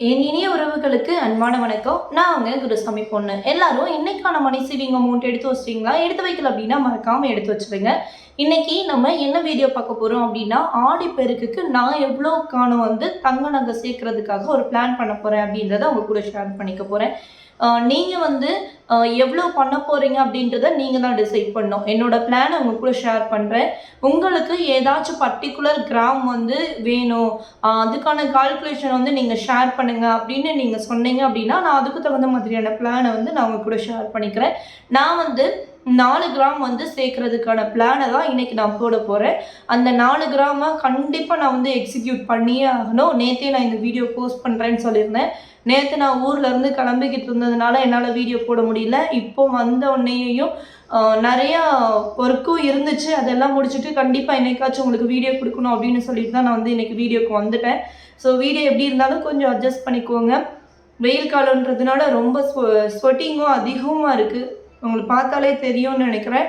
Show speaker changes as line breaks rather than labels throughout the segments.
என் இனிய உறவுகளுக்கு அன்பான வணக்கம். நான் அவங்க குருசாமி பொண்ணு. எல்லாரும் இன்னைக்கான மணி சேவிங் அமௌண்ட் எடுத்து வச்சிட்டீங்களா? எடுத்து வைக்கல அப்படின்னா மறக்காமல் எடுத்து வச்சுருங்க. இன்னைக்கு நம்ம என்ன வீடியோ பார்க்க போகிறோம் அப்படின்னா ஆடி பெருக்குக்கு நான் எவ்வளோ காணும் வந்து தங்க நகை சேர்க்கறதுக்காக ஒரு பிளான் பண்ண போகிறேன் அப்படின்றத உங்க கூட ஷேர் பண்ணிக்க போகிறேன் நீங்கள் வந்து எவ்வளோ பண்ண போகிறீங்க அப்படின்றத நீங்கள் தான் டிசைட் பண்ணணும். என்னோட பிளானை உங்கள் கூட ஷேர் பண்ணுறேன் உங்களுக்கு ஏதாச்சும் பர்டிகுலர் கிராம் வந்து வேணும். அதுக்கான கால்குலேஷன் வந்து நீங்கள் ஷேர் பண்ணுங்க அப்படின்னு நீங்கள் சொன்னீங்க அப்படின்னா நான் அதுக்கு தகுந்த மாதிரியான பிளானை வந்து நான் உங்கள் கூட ஷேர் பண்ணிக்கிறேன். நான் வந்து நாலு கிராம் வந்து சேர்க்கறதுக்கான பிளானை தான் இன்றைக்கி நான் போட போகிறேன் அந்த நாலு கிராமை கண்டிப்பாக நான் வந்து எக்ஸிக்யூட் பண்ணியே ஆகணும். நேற்றே நான் இந்த வீடியோ போஸ்ட் பண்ணுறேன்னு சொல்லியிருந்தேன். நேற்று நான் ஊர்லேருந்து கிளம்பிக்கிட்டு இருந்ததுனால என்னால் வீடியோ போட முடியல. இப்போ வந்த உடனேயும் நிறையா ஒர்க்கும் இருந்துச்சு. அதெல்லாம் முடிச்சுட்டு கண்டிப்பாக என்னைக்காச்சும் உங்களுக்கு வீடியோ கொடுக்கணும் அப்படின்னு சொல்லிட்டு தான் நான் வந்து இன்றைக்கி வீடியோக்கு வந்துட்டேன். ஸோ வீடியோ எப்படி இருந்தாலும் கொஞ்சம் அட்ஜஸ்ட் பண்ணிக்கோங்க. வெயில் காலன்றதுனால ரொம்ப ஸ்வெட்டிங்கும் அதிகமாக இருக்குது உங்களுக்கு பார்த்தாலே தெரியும்னு நினைக்கிறேன்.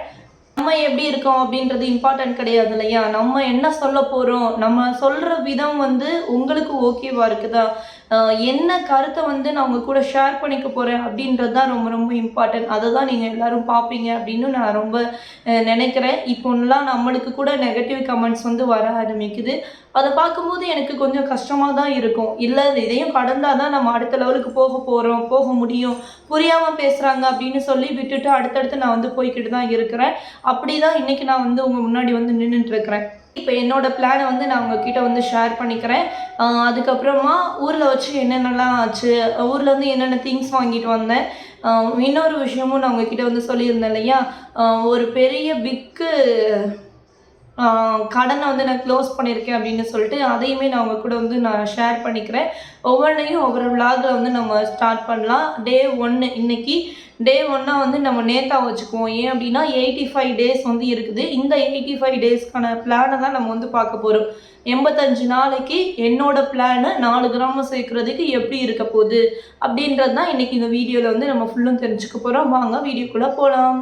நம்ம எப்படி இருக்கோம் அப்படின்றது இம்பார்ட்டன்ட் கிடையாது இல்லையா? நம்ம என்ன சொல்ல போகிறோம் நம்ம சொல்கிற விதம் வந்து உங்களுக்கு ஓகேவா இருக்குதா? என்ன கருத்தை வந்து நான் உங்கள் கூட ஷேர் பண்ணிக்க போகிறேன் அப்படின்றது தான் ரொம்ப ரொம்ப இம்பார்ட்டன்ட் அதை தான் நீங்கள் எல்லோரும் பார்ப்பீங்க அப்படின்னு நான் ரொம்ப நினைக்கிறேன். இப்போலாம் நம்மளுக்கு கூட நெகட்டிவ் கமெண்ட்ஸ் வந்து வர ஆரம்பிக்குது. அதை பார்க்கும்போது எனக்கு கொஞ்சம் கஷ்டமாக தான் இருக்கும். இல்லை இதையும் கடந்தால் தான் நம்ம அடுத்த லெவலுக்கு போக போகிறோம் போக முடியும். புரியாமல் பேசுகிறாங்க அப்படின்னு சொல்லி விட்டுட்டு அடுத்தடுத்து நான் வந்து போய்கிட்டு தான் இருக்கிறேன். அப்படி தான் இன்றைக்கி நான் வந்து உங்கள் முன்னாடி வந்து நின்றுட்டு இருக்கிறேன். இப்போ என்னோட பிளானை வந்து நான் உங்ககிட்ட வந்து ஷேர் பண்ணிக்கிறேன். அதுக்கப்புறமா ஊரில் வச்சு என்னென்னலாம் ஆச்சு ஊரில் வந்து என்னென்ன திங்ஸ் வாங்கிட்டு வந்தேன். இன்னொரு விஷயமும் நான் உங்ககிட்ட வந்து சொல்லியிருந்தேன் இல்லையா? ஒரு பெரிய பிக்கு கடனை வந்து நான் க்ளோஸ் பண்ணியிருக்கேன் அப்படின்னு சொல்லிட்டு அதையுமே நான் உங்கள் கூட வந்து நான் ஷேர் பண்ணிக்கிறேன். ஒவ்வொன்றையும் ஒவ்வொரு விளாகில் வந்து நம்ம ஸ்டார்ட் பண்ணலாம். டே ஒன்று இன்னைக்கு. டே ஒன்னாக வந்து நம்ம நேத்தா வச்சுக்குவோம். ஏன் அப்படின்னா எயிட்டி ஃபைவ் டேஸ் வந்து இருக்குது. இந்த எயிட்டி ஃபைவ் டேஸ்க்கான பிளானை தான் நம்ம வந்து பார்க்க போகிறோம் எண்பத்தஞ்சு நாளைக்கு என்னோட பிளானு நாலு கிராமம் சேர்க்குறதுக்கு எப்படி இருக்க போகுது? அப்படின்றது தான் இன்னைக்கு இந்த வீடியோவில் வந்து நம்ம ஃபுல்லும் தெரிஞ்சுக்க போகிறோம் வாங்க வீடியோக்குள்ளே போகலாம்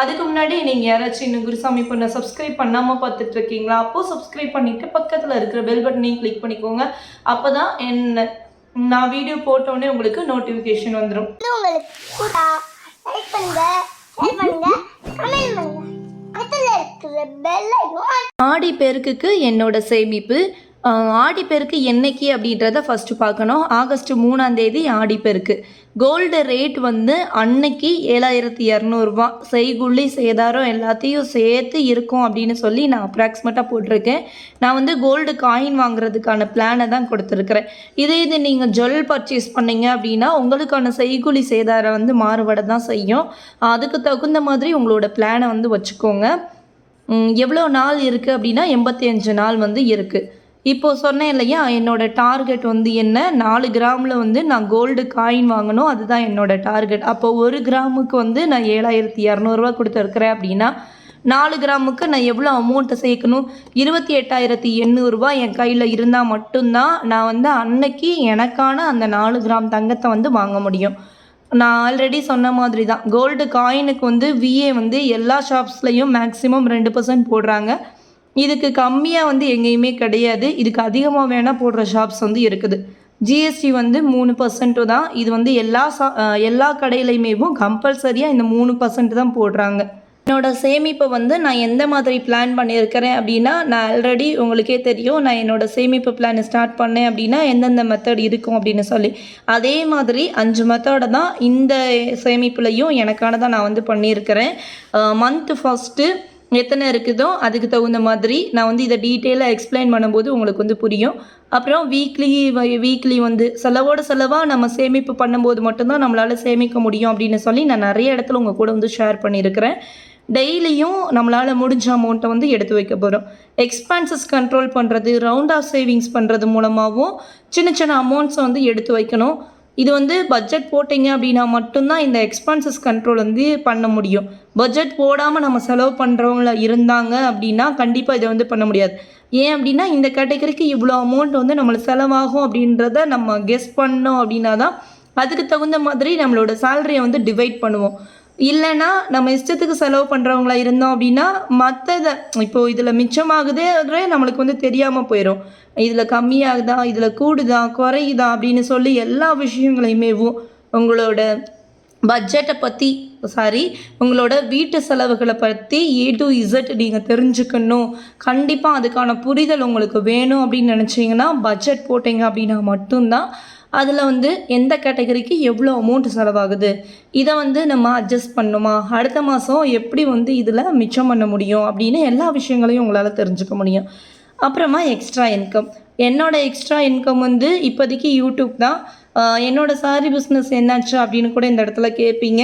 அதுக்கு முன்னாடி நீங்கள் யாராச்சும் இன்னும் குருசாமி பொண்ணை சப்ஸ்கிரைப் பண்ணாமல் பார்த்துட்டு இருக்கீங்களா அப்போது சப்ஸ்கிரைப் பண்ணிவிட்டு பக்கத்தில் இருக்கிற பெல் பட்டனையும் கிளிக் பண்ணிக்கோங்க. அப்போ தான் என்ன நான் வீடியோ போட்டோடனே உங்களுக்கு நோட்டிஃபிகேஷன் வந்துடும் ஆடி பெருக்குக்கு என்னோட சேமிப்பு. ஆடிப்பெருக்கு என்னைக்கு அப்படின்றத ஃபஸ்ட்டு பார்க்கணும். ஆகஸ்ட் மூணாம் தேதி கோல்டு ரேட் வந்து அன்னைக்கு ஏழாயிரத்தி இரநூறுபா செய்குள்ளி சேதாரம் எல்லாத்தையும் சேர்த்து இருக்கும் அப்படின்னு சொல்லி நான் அப்ராக்சிமேட்டாக போட்டிருக்கேன். நான் வந்து கோல்டு காயின் வாங்குறதுக்கான பிளானை தான் கொடுத்துருக்குறேன். இதே இது நீங்கள் ஜுவல் பர்ச்சேஸ் பண்ணீங்க அப்படின்னா உங்களுக்கான செய்குழி சேதாரம் வந்து மாறுபட தான் செய்யும். அதுக்கு தகுந்த மாதிரி உங்களோட பிளானை வந்து வச்சுக்கோங்க. எவ்வளோ நாள் இருக்குது அப்படின்னா எண்பத்தி அஞ்சு நாள் வந்து இருக்குது இப்போது சொன்னேன் இல்லையா என்னோட டார்கெட் வந்து என்ன? நாலு கிராமில் வந்து நான் கோல்டு காயின் வாங்கணும் அதுதான் என்னோட டார்கெட் அப்போ ஒரு கிராமுக்கு வந்து நான் ஏழாயிரத்தி இரநூறுவா கொடுத்துருக்குறேன் அப்படின்னா நாலு கிராமுக்கு நான் எவ்வளோ அமௌண்ட்டை சேர்க்கணும்? இருபத்தி எட்டாயிரத்தி எண்ணூறுரூவா என் கையில் இருந்தால் மட்டும்தான் நான் வந்து அன்னைக்கு எனக்கான அந்த நாலு கிராம் தங்கத்தை வந்து வாங்க முடியும். நான் ஆல்ரெடி சொன்ன மாதிரி தான் கோல்டு காயினுக்கு வந்து விஏ வந்து எல்லா ஷாப்ஸ்லேயும் மேக்ஸிமம் ரெண்டு பர்சன்ட் போடுறாங்க. இதுக்கு கம்மியாக வந்து எங்கேயுமே கிடையாது. இதுக்கு அதிகமாக வேணால் போடுற ஷாப்ஸ் வந்து இருக்குது. ஜிஎஸ்டி வந்து மூணு பர்சன்ட்டு தான். இது வந்து எல்லா சா எல்லா கடையிலையுமேவும் கம்பல்சரியாக இந்த மூணு பர்சன்ட் தான் போடுறாங்க. என்னோட சேமிப்பை வந்து நான் எந்த மாதிரி பிளான் பண்ணியிருக்கிறேன் அப்படின்னா நான் ஆல்ரெடி உங்களுக்கே தெரியும் நான் என்னோடய சேமிப்பு பிளான் ஸ்டார்ட் பண்ணேன் அப்படின்னா எந்தெந்த மெத்தட் இருக்கும் அப்படின்னு சொல்லி. அதே மாதிரி அஞ்சு மெத்தடை தான் இந்த சேமிப்புலையும் எனக்கானதாக நான் வந்து பண்ணியிருக்கிறேன். மந்த்து ஃபஸ்ட்டு எத்தனை இருக்குதோ அதுக்கு தகுந்த மாதிரி நான் வந்து இதை டீட்டெயிலாக எக்ஸ்பிளைன் பண்ணும்போது உங்களுக்கு வந்து புரியும். அப்புறம் வீக்லி வீக்லி வந்து செலவோட செலவாக நம்ம சேமிப்பு பண்ணும்போது மட்டும்தான் நம்மளால் சேமிக்க முடியும் அப்படின்னு சொல்லி நான் நிறைய இடத்துல உங்கள் கூட வந்து ஷேர் பண்ணியிருக்கிறேன். டெய்லியும் நம்மளால் முடிஞ்ச அமௌண்ட்டை வந்து எடுத்து வைக்க போகிறோம் எக்ஸ்பென்சஸ் கண்ட்ரோல் பண்ணுறது ரவுண்ட் ஆஃப் சேவிங்ஸ் பண்ணுறது மூலமாகவும் சின்ன சின்ன அமௌண்ட்ஸை வந்து எடுத்து வைக்கணும். இது வந்து பட்ஜெட் போட்டிங்க அப்படின்னா மட்டும்தான் இந்த எக்ஸ்பென்சஸ் கண்ட்ரோல் வந்து பண்ண முடியும். பட்ஜெட் போடாமல் நம்ம செலவு பண்ணுறவங்கள இருந்தாங்க அப்படின்னா கண்டிப்பாக இதை வந்து பண்ண முடியாது. ஏன் அப்படின்னா இந்த கேட்டகரிக்கு இவ்வளோ அமௌண்ட் வந்து நம்மளுக்கு செலவாகும் அப்படின்றத நம்ம கெஸ் பண்ணோம் அப்படின்னா தான் அதுக்கு தகுந்த மாதிரி நம்மளோட சேலரியை வந்து டிவைட் பண்ணுவோம். இல்லைன்னா நம்ம இஷ்டத்துக்கு செலவு பண்ணுறவங்களா இருந்தோம் அப்படின்னா மற்றதை இப்போது இதில் மிச்சமாகுதே நம்மளுக்கு வந்து தெரியாமல் போயிடும் இதில் கம்மியாகுதா இதில் கூடுதா குறையுதா அப்படின்னு சொல்லி எல்லா விஷயங்களையுமேவும் உங்களோட பட்ஜெட்டை பற்றி சாரி உங்களோட வீட்டு செலவுகளை பற்றி ஏ டு இசட் நீங்கள் தெரிஞ்சுக்கணும். கண்டிப்பாக அதுக்கான புரிதல் உங்களுக்கு வேணும் அப்படின்னு நினச்சிங்கன்னா பட்ஜெட் போட்டிங்க அப்படின்னா மட்டும்தான் அதில் வந்து எந்த கேட்டகரிக்கு எவ்வளோ அமௌண்ட் செலவாகுது? இதை வந்து நம்ம அட்ஜஸ்ட் பண்ணுமா? அடுத்த மாதம் எப்படி வந்து இதில் மிச்சம் பண்ண முடியும்? அப்படின்னு எல்லா விஷயங்களையும் உங்களால் தெரிஞ்சுக்க முடியும். அப்புறமா எக்ஸ்ட்ரா இன்கம் என்னோட எக்ஸ்ட்ரா இன்கம் வந்து இப்போதைக்கு யூடியூப் தான். என்னோடய சாரி பிஸ்னஸ் என்னாச்சு அப்படின்னு கூட இந்த இடத்துல கேட்பீங்க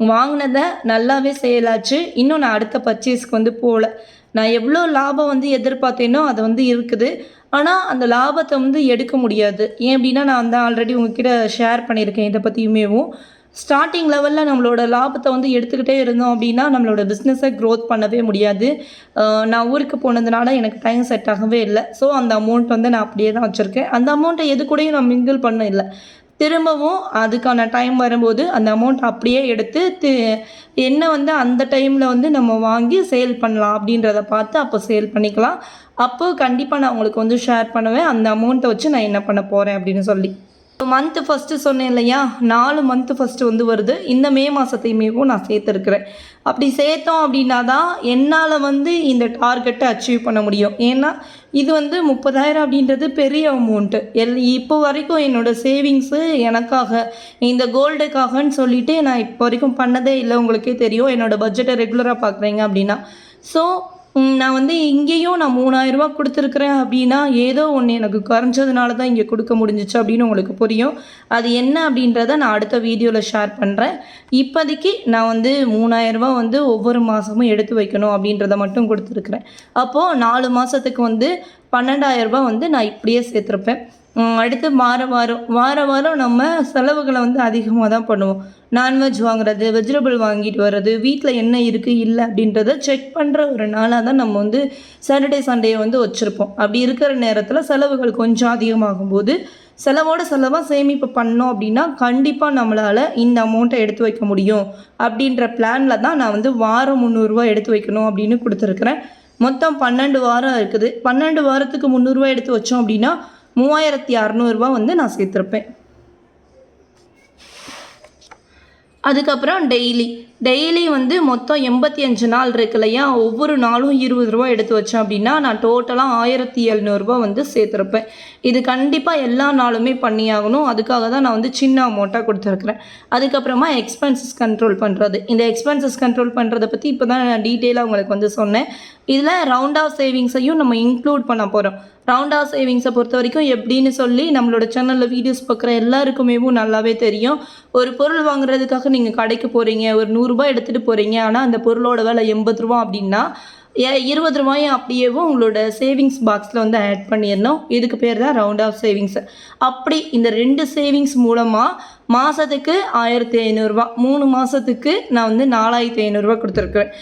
வாங்கினதை நல்லாவே செயலாச்சு இன்னும் நான் அடுத்த பர்ச்சேஸ்க்கு வந்து போகல. நான் எவ்வளோ லாபம் வந்து எதிர்பார்த்தேனோ அது வந்து இருக்குது. ஆனால் அந்த லாபத்தை வந்து எடுக்க முடியாது. ஏன் அப்படின்னா நான் வந்து ஆல்ரெடி உங்ககிட்ட ஷேர் பண்ணியிருக்கேன் இதை பற்றியுமேவும் ஸ்டார்டிங் லெவலில் நம்மளோட லாபத்தை வந்து எடுத்துக்கிட்டே இருந்தோம் அப்படின்னா நம்மளோட பிஸ்னஸை க்ரோத் பண்ணவே முடியாது. நான் ஊருக்கு போனதுனால எனக்கு டைம் செட் ஆகவே இல்லை. ஸோ அந்த அமௌண்ட் வந்து நான் அப்படியே தான் வச்சுருக்கேன். அந்த அமௌண்ட்டை எது கூடயும் நான் மிங்கிள் பண்ண இல்லை. திரும்பவும் அதுக்கான டைம் வரும்போது அந்த அமௌண்ட் அப்படியே எடுத்து தி என்ன வந்து அந்த டைமில் வந்து நம்ம வாங்கி சேல் பண்ணலாம் அப்படின்றத பார்த்து அப்போ சேல் பண்ணிக்கலாம். அப்போது கண்டிப்பாக நான் உங்களுக்கு வந்து ஷேர் பண்ணுவேன். அந்த அமௌண்ட்டை வச்சு நான் என்ன பண்ண போகிறேன் அப்படின்னு சொல்லி. மந்த்து ஃபஸ்ட்டு சொன்னேன் இல்லையா? நாலு மந்த்து ஃபஸ்ட்டு வந்து வருது. இந்த மே மாதத்தையுமேவும் நான் சேர்த்துருக்குறேன். அப்படி சேர்த்தோம் அப்படின்னா தான் என்னால் வந்து இந்த டார்கெட்டை அச்சீவ் பண்ண முடியும். ஏன்னா இது வந்து முப்பதாயிரம் அப்படின்றது பெரிய அமௌண்ட்டு எல் இப்போ வரைக்கும் என்னோடய சேவிங்ஸு எனக்காக இந்த கோல்டுக்காகன்னு சொல்லிட்டு நான் இப்போ வரைக்கும் பண்ணதே இல்லை. உங்களுக்கே தெரியும். என்னோடய பட்ஜெட்டை ரெகுலராக பார்க்குறீங்க அப்படின்னா. ஸோ நான் வந்து இங்கேயும் நான் மூணாயிரரூபா கொடுத்துருக்குறேன் அப்படின்னா ஏதோ ஒன்று எனக்கு குறைஞ்சதுனால தான் இங்கே கொடுக்க முடிஞ்சிச்சு அப்படின்னு உங்களுக்கு புரியும். அது என்ன அப்படின்றத நான் அடுத்த வீடியோவில் ஷேர் பண்ணுறேன் இப்போதைக்கு நான் வந்து மூணாயிரரூபா வந்து ஒவ்வொரு மாதமும் எடுத்து வைக்கணும் அப்படின்றத மட்டும் கொடுத்துருக்குறேன். அப்போது நாலு மாதத்துக்கு வந்து பன்னெண்டாயிரரூபா வந்து நான் இப்படியே சேர்த்துருப்பேன். அடுத்து வார வாரம். வார வாரம் நம்ம செலவுகளை வந்து அதிகமாக தான் பண்ணுவோம். நான்வெஜ் வாங்குறது வெஜிடபிள் வாங்கிட்டு வர்றது வீட்டில் என்ன இருக்குது இல்லை அப்படின்றத செக் பண்ணுற ஒரு நாளாக தான் நம்ம வந்து சாட்டர்டே சண்டே வந்து வச்சுருப்போம். அப்படி இருக்கிற நேரத்தில் செலவுகள் கொஞ்சம் அதிகமாகும் போது செலவோட செலவாக சேமிப்பு பண்ணோம் அப்படின்னா கண்டிப்பாக நம்மளால் இந்த அமௌண்ட்டை எடுத்து வைக்க முடியும். அப்படின்ற பிளானில் தான் நான் வந்து வாரம் முந்நூறுரூவா எடுத்து வைக்கணும் அப்படின்னு கொடுத்துருக்குறேன். மொத்தம் பன்னெண்டு வாரம் இருக்குது. பன்னெண்டு வாரத்துக்கு முந்நூறுரூவா எடுத்து வச்சோம் அப்படின்னா மூவாயிரத்தி அறநூறுபா வந்து நான் சேர்த்துருப்பேன். அதுக்கப்புறம் டெய்லி டெய்லி வந்து மொத்தம் எண்பத்தி அஞ்சு நாள் இருக்கு இல்லையா? ஒவ்வொரு நாளும் இருபது ரூபா எடுத்து வச்சேன் அப்படின்னா நான் டோட்டலாக ஆயிரத்தி எழுநூறுபா வந்து சேர்த்துருப்பேன். இது கண்டிப்பாக எல்லா நாளுமே பண்ணியாகணும். அதுக்காக தான் நான் வந்து சின்ன அமௌண்ட்டாக கொடுத்துருக்குறேன். அதுக்கப்புறமா எக்ஸ்பென்சஸ் கண்ட்ரோல் பண்ணுறது இந்த எக்ஸ்பென்சஸ் கண்ட்ரோல் பண்ணுறதை பற்றி இப்போ தான் நான் டீட்டெயிலாக உங்களுக்கு வந்து சொன்னேன். இதில் ரவுண்ட் ஆஃப் சேவிங்ஸையும் நம்ம இன்க்ளூட் பண்ண போகிறோம் ரவுண்ட் ஆஃப் சேவிங்ஸை பொறுத்த வரைக்கும் எப்படின்னு சொல்லி நம்மளோட சேனலில் வீடியோஸ் பார்க்குற எல்லாருக்குமேவும் நல்லாவே தெரியும். ஒரு பொருள் வாங்குறதுக்காக நீங்கள் கடைக்கு போகிறீங்க ஒரு நூறுரூபா எடுத்துகிட்டு போகிறீங்க ஆனால் அந்த பொருளோட விலை எண்பது ரூபா அப்படின்னா ஏ இருபது ரூபாயும் அப்படியேவும் உங்களோட சேவிங்ஸ் பாக்ஸில் வந்து ஆட் பண்ணிடணும். இதுக்கு பேர் தான் ரவுண்ட் ஆஃப் சேவிங்ஸ் அப்படி இந்த ரெண்டு சேவிங்ஸ் மூலமாக மாதத்துக்கு ஆயிரத்தி ஐநூறுரூவா மூணு மாதத்துக்கு நான் வந்து நாலாயிரத்தி ஐநூறுரூவா கொடுத்துருக்குறேன்.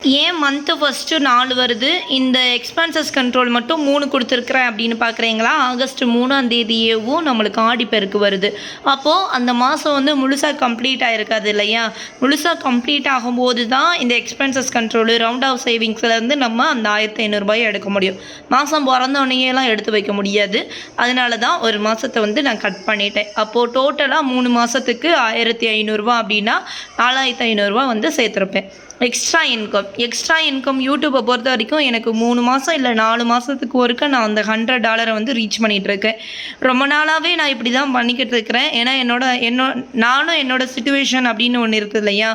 ஏன் மந்த்து ஃபஸ்ட்டு நாலு வருது? இந்த எக்ஸ்பென்சஸ் கண்ட்ரோல் மட்டும் மூணு கொடுத்துருக்குறேன் அப்படின்னு பார்க்குறீங்களா ஆகஸ்ட் மூணாம் தேதியேவும் நம்மளுக்கு ஆடிப்பெருக்கு வருது. அப்போது அந்த மாதம் வந்து முழுசாக கம்ப்ளீட் ஆகிருக்காது இல்லையா? முழுசாக கம்ப்ளீட் ஆகும்போது தான் இந்த எக்ஸ்பென்சஸ் கண்ட்ரோலு ரவுண்ட் ஆஃப் சேவிங்ஸ்லேருந்து நம்ம அந்த ஆயிரத்தி ஐநூறுரூபாயை எடுக்க முடியும். மாதம் பிறந்தோடனேலாம் எடுத்து வைக்க முடியாது. அதனால தான் ஒரு மாதத்தை வந்து நான் கட் பண்ணிட்டேன். அப்போது டோட்டலாக மூணு மாதத்துக்கு ஆயிரத்தி ஐநூறுரூவா அப்படின்னா நாலாயிரத்தி ஐநூறுரூவா வந்து சேர்த்துருப்பேன். எக்ஸ்ட்ரா இன்கம் எக்ஸ்ட்ரா இன்கம் யூடியூப்பை பொறுத்த வரைக்கும் எனக்கு மூணு மாதம் இல்லை நாலு மாதத்துக்கு ஒருக்க நான் அந்த ஹண்ட்ரட் டாலரை வந்து ரீச் பண்ணிகிட்ருக்கேன் ரொம்ப நாளாகவே நான் இப்படி தான் பண்ணிக்கிட்டு இருக்கிறேன். ஏன்னா என்னோட என்னோ நானும் என்னோடய சுச்சுவேஷன் அப்படின்னு ஒன்று இருக்குது இல்லையா?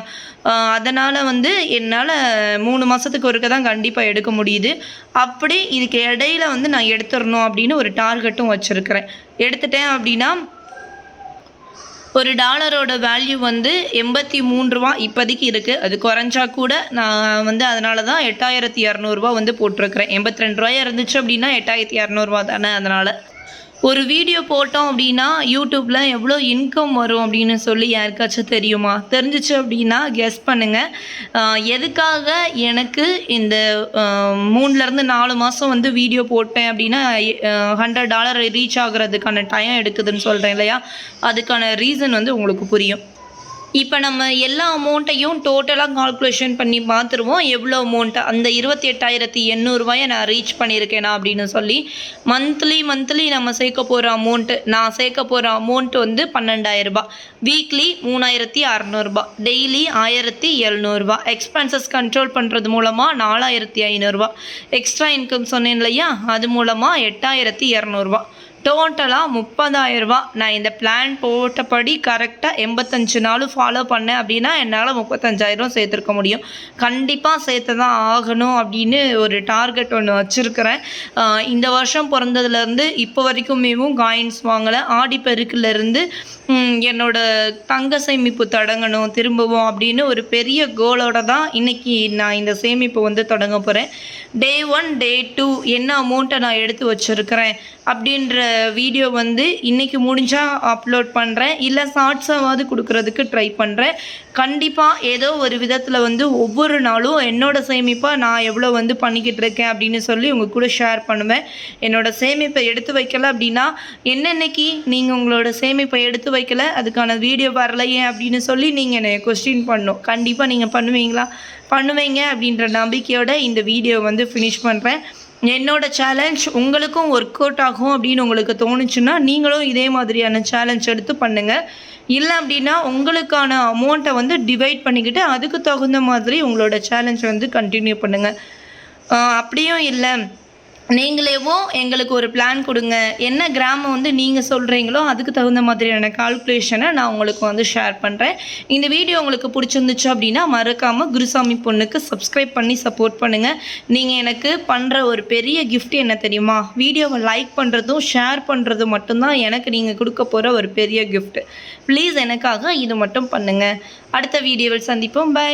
அதனால் வந்து என்னால் மூணு மாதத்துக்கு ஒருக்க தான் கண்டிப்பாக எடுக்க முடியுது. அப்படி இதுக்கு இடையில வந்து நான் எடுத்துடணும் அப்படின்னு ஒரு டார்கெட்டும் வச்சுருக்கிறேன். எடுத்துட்டேன் அப்படின்னா ஒரு டாலரோட வேல்யூ வந்து எண்பத்தி மூணு ரூபா இப்போதைக்கு இருக்குது அது குறைஞ்சா கூட நான் வந்து அதனால தான் எட்டாயிரத்தி இரநூறுவா வந்து போட்டிருக்கிறேன். எண்பத்தி ரெண்டு ரூபாயா இருந்துச்சு அப்படின்னா எட்டாயிரத்தி இரநூறுவா தானே அதனால். ஒரு வீடியோ போட்டோம் அப்படின்னா யூடியூப்பில் எவ்வளோ இன்கம் வரும் அப்படின்னு சொல்லி யாருக்காச்சும் தெரியுமா? தெரிஞ்சிச்சு அப்படின்னா கெஸ் பண்ணுங்கள் எதுக்காக எனக்கு இந்த மூணுலேருந்து நாலு மாதம் வந்து வீடியோ போட்டேன் அப்படின்னா ஹண்ட்ரட் டாலர் ரீச் ஆகுறதுக்கான டைம் எடுக்குதுன்னு சொல்கிறேன் இல்லையா? அதுக்கான ரீசன் வந்து உங்களுக்கு புரியும். இப்போ நம்ம எல்லா அமௌண்ட்டையும் டோட்டலாக கால்குலேஷன் பண்ணி பார்த்துருவோம் எவ்வளோ அமௌண்ட் அந்த இருபத்தி எட்டாயிரத்தி எண்ணூறுபாயை நான் ரீச் பண்ணியிருக்கேனா அப்படின்னு சொல்லி மந்த்லி மந்த்லி நம்ம சேர்க்க போகிற அமௌண்ட்டு நான் சேர்க்க போகிற அமௌண்ட் வந்து பன்னெண்டாயிரரூபா வீக்லி மூணாயிரத்தி அறநூறுபா டெய்லி ஆயிரத்தி எழுநூறுபா எக்ஸ்பென்சஸ் கண்ட்ரோல் பண்ணுறது மூலமாக நாலாயிரத்தி ஐநூறுரூவா எக்ஸ்ட்ரா இன்கம் சொன்னேன் இல்லையா? அது மூலமாக எட்டாயிரத்தி இரநூறுபா டோட்டலாக முப்பதாயிரரூபா நான் இந்த பிளான் போட்டபடி கரெக்டாக எண்பத்தஞ்சு நாளும் ஃபாலோ பண்ணேன். அப்படின்னா என்னால் முப்பத்தஞ்சாயிரம் சேர்த்துருக்க முடியும். கண்டிப்பாக சேர்த்து தான் ஆகணும் அப்படின்னு ஒரு டார்கெட் ஒன்று வச்சுருக்கிறேன். இந்த வருஷம் பிறந்ததுலேருந்து இப்போ வரைக்குமேவும் காயின்ஸ் வாங்கலை. ஆடிப்பெருக்குலேருந்து என்னோட தங்க சேமிப்பு தொடங்கணும் திரும்பவும் அப்படின்னு ஒரு பெரிய கோலோட தான் இன்னைக்கு நான் இந்த சேமிப்பு வந்து தொடங்க போகிறேன் டே ஒன் டே டூ என்ன அமௌண்ட்டை நான் எடுத்து வச்சுருக்கிறேன் அப்படின்ற வீடியோ வந்து இன்றைக்கி முடிஞ்சால் அப்லோட் பண்ணுறேன் இல்லை ஷார்ட்ஸாவது கொடுக்குறதுக்கு ட்ரை பண்ணுறேன் கண்டிப்பாக ஏதோ ஒரு விதத்தில் வந்து ஒவ்வொரு நாளும் என்னோடய சேமிப்பாக நான் எவ்வளோ வந்து பண்ணிக்கிட்டு இருக்கேன் அப்படின்னு சொல்லி உங்கள் கூட ஷேர் பண்ணுவேன். என்னோடய சேமிப்பை எடுத்து வைக்கல அப்படின்னா என்னென்னைக்கு நீங்கள் உங்களோட சேமிப்பை எடுத்து வைக்கல அதுக்கான வீடியோ வரலையே அப்படின்னு சொல்லி நீங்கள் என்னை கொஸ்டின் பண்ணணும் கண்டிப்பாக நீங்கள் பண்ணுவீங்களா? பண்ணுவீங்க அப்படின்ற நம்பிக்கையோட இந்த வீடியோ வந்து ஃபினிஷ் பண்ணுறேன் என்னோட சேலஞ்ச் உங்களுக்கும் ஒர்க் அவுட் ஆகும் அப்படின்னு உங்களுக்கு தோணுச்சுன்னா நீங்களும் இதே மாதிரியான சேலஞ்ச் எடுத்து பண்ணுங்கள் இல்லை அப்படின்னா உங்களுக்கான அமௌண்ட்டை வந்து டிவைட் பண்ணிக்கிட்டு அதுக்கு தகுந்த மாதிரி உங்களோட சேலஞ்ச் வந்து கண்டினியூ பண்ணுங்கள் அப்படியும் இல்லை. நீங்களேவோ எங்களுக்கு ஒரு பிளான் கொடுங்க. என்ன கிராமம் வந்து நீங்கள் சொல்கிறீங்களோ அதுக்கு தகுந்த மாதிரியான கால்குலேஷனை நான் உங்களுக்கு வந்து ஷேர் பண்ணுறேன் இந்த வீடியோ உங்களுக்கு பிடிச்சிருந்துச்சு அப்படின்னா மறக்காமல் குருசாமி பொண்ணுக்கு சப்ஸ்கிரைப் பண்ணி சப்போர்ட் பண்ணுங்கள் நீங்கள் எனக்கு பண்ணுற ஒரு பெரிய கிஃப்ட் என்ன தெரியுமா? வீடியோவை லைக் பண்ணுறதும் ஷேர் பண்ணுறதும் மட்டும்தான் எனக்கு நீங்கள் கொடுக்க போகிற ஒரு பெரிய கிஃப்ட் ப்ளீஸ் எனக்காக இது மட்டும் பண்ணுங்கள் அடுத்த வீடியோவில் சந்திப்போம். பை